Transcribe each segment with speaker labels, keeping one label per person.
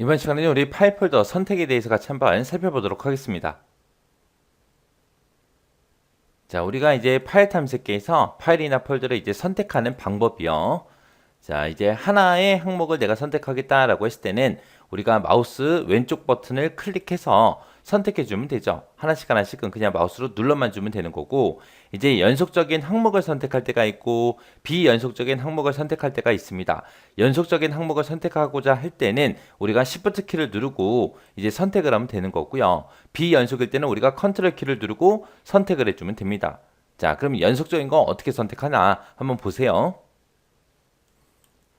Speaker 1: 이번 시간에는 우리 파일 폴더 선택에 대해서 같이 한번 살펴보도록 하겠습니다. 자, 우리가 이제 파일 탐색기에서 파일이나 폴더를 이제 선택하는 방법이요. 자, 이제 하나의 항목을 내가 선택하겠다라고 했을 때는 우리가 마우스 왼쪽 버튼을 클릭해서 선택해 주면 되죠. 하나씩 하나씩은 그냥 마우스로 눌러만 주면 되는 거고, 이제 연속적인 항목을 선택할 때가 있고, 비연속적인 항목을 선택할 때가 있습니다. 연속적인 항목을 선택하고자 할 때는 우리가 Shift 키를 누르고 이제 선택을 하면 되는 거고요. 비연속일 때는 우리가 Ctrl 키를 누르고 선택을 해주면 됩니다. 자, 그럼 연속적인 거 어떻게 선택하나 한번 보세요.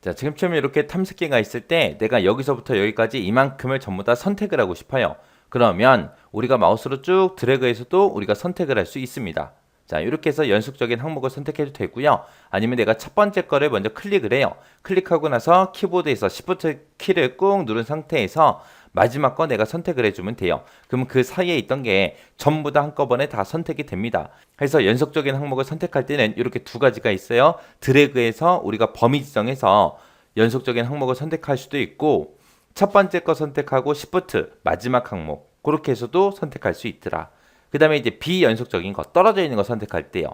Speaker 1: 자, 지금처럼 이렇게 탐색기가 있을 때 내가 여기서부터 여기까지 이만큼을 전부 다 선택을 하고 싶어요. 그러면 우리가 마우스로 쭉 드래그해서도 우리가 선택을 할 수 있습니다. 자, 이렇게 해서 연속적인 항목을 선택해도 되고요. 아니면 내가 첫 번째 거를 먼저 클릭을 해요. 클릭하고 나서 키보드에서 Shift 키를 꾹 누른 상태에서 마지막 거 내가 선택을 해주면 돼요. 그럼 그 사이에 있던 게 전부 다 한꺼번에 다 선택이 됩니다. 그래서 연속적인 항목을 선택할 때는 이렇게 두 가지가 있어요. 드래그해서 우리가 범위 지정해서 연속적인 항목을 선택할 수도 있고 첫 번째 거 선택하고 Shift 마지막 항목 그렇게 해서도 선택할 수 있더라. 그 다음에 이제 비연속적인 거 떨어져 있는 거 선택할 때요.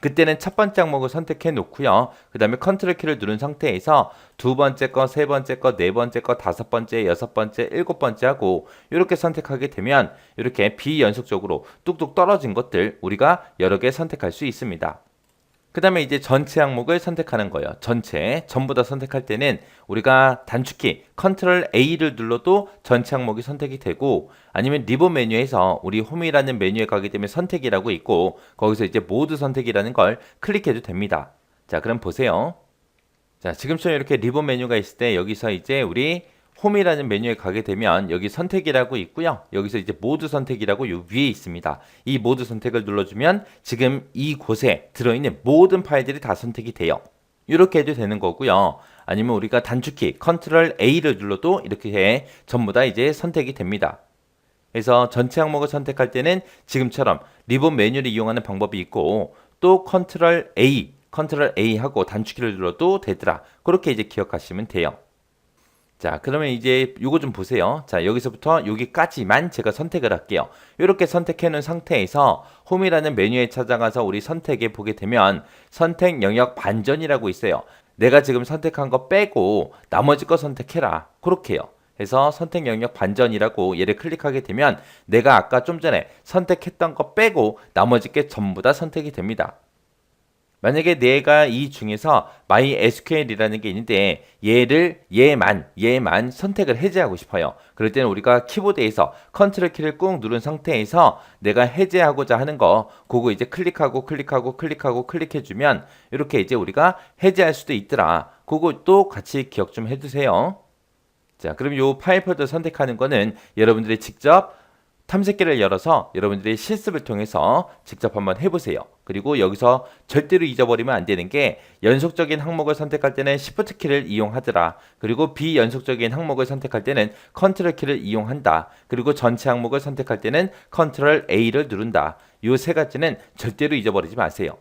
Speaker 1: 그때는 첫 번째 항목을 선택해 놓고요. 그 다음에 컨트롤 키를 누른 상태에서 두 번째 거, 세 번째 거, 네 번째 거, 다섯 번째, 여섯 번째, 일곱 번째 하고 이렇게 선택하게 되면 이렇게 비연속적으로 뚝뚝 떨어진 것들 우리가 여러 개 선택할 수 있습니다. 그 다음에 이제 전체 항목을 선택하는 거예요. 전체 전부 다 선택할 때는 우리가 단축키 컨트롤 A를 눌러도 전체 항목이 선택이 되고 아니면 리본 메뉴에서 우리 홈이라는 메뉴에 가게 되면 선택이라고 있고 거기서 이제 모두 선택이라는 걸 클릭해도 됩니다. 자 그럼 보세요. 자 지금처럼 이렇게 리본 메뉴가 있을 때 여기서 이제 우리 홈이라는 메뉴에 가게 되면 여기 선택이라고 있고요. 여기서 이제 모두 선택이라고 요 위에 있습니다. 이 모두 선택을 눌러주면 지금 이곳에 들어있는 모든 파일들이 다 선택이 돼요. 이렇게 해도 되는 거고요. 아니면 우리가 단축키 컨트롤 A를 눌러도 이렇게 해 전부 다 이제 선택이 됩니다. 그래서 전체 항목을 선택할 때는 지금처럼 리본 메뉴를 이용하는 방법이 있고 또 컨트롤 A, 컨트롤 A 하고 단축키를 눌러도 되더라. 그렇게 이제 기억하시면 돼요. 자, 그러면 이제 요거 좀 보세요. 자, 여기서부터 여기까지만 제가 선택을 할게요. 이렇게 선택해 놓은 상태에서 홈이라는 메뉴에 찾아가서 우리 선택에 보게 되면 선택 영역 반전이라고 있어요. 내가 지금 선택한 거 빼고 나머지 거 선택해라. 그렇게요. 그래서 선택 영역 반전이라고 얘를 클릭하게 되면 내가 아까 좀 전에 선택했던 거 빼고 나머지 게 전부 다 선택이 됩니다. 만약에 내가 이 중에서 MySQL이라는 게 있는데 얘를 얘만 얘만 선택을 해제하고 싶어요. 그럴 때는 우리가 키보드에서 컨트롤 키를 꾹 누른 상태에서 내가 해제하고자 하는 거 그거 이제 클릭하고 클릭하고 클릭하고 클릭해 주면 이렇게 이제 우리가 해제할 수도 있더라. 그것도 같이 기억 좀 해 두세요. 자, 그럼 요 파일 폴더 선택하는 거는 여러분들이 직접 탐색기를 열어서 여러분들이 실습을 통해서 직접 한번 해보세요. 그리고 여기서 절대로 잊어버리면 안 되는 게 연속적인 항목을 선택할 때는 Shift 키를 이용하더라. 그리고 비연속적인 항목을 선택할 때는 Ctrl 키를 이용한다. 그리고 전체 항목을 선택할 때는 Ctrl A를 누른다. 요세 가지는 절대로 잊어버리지 마세요.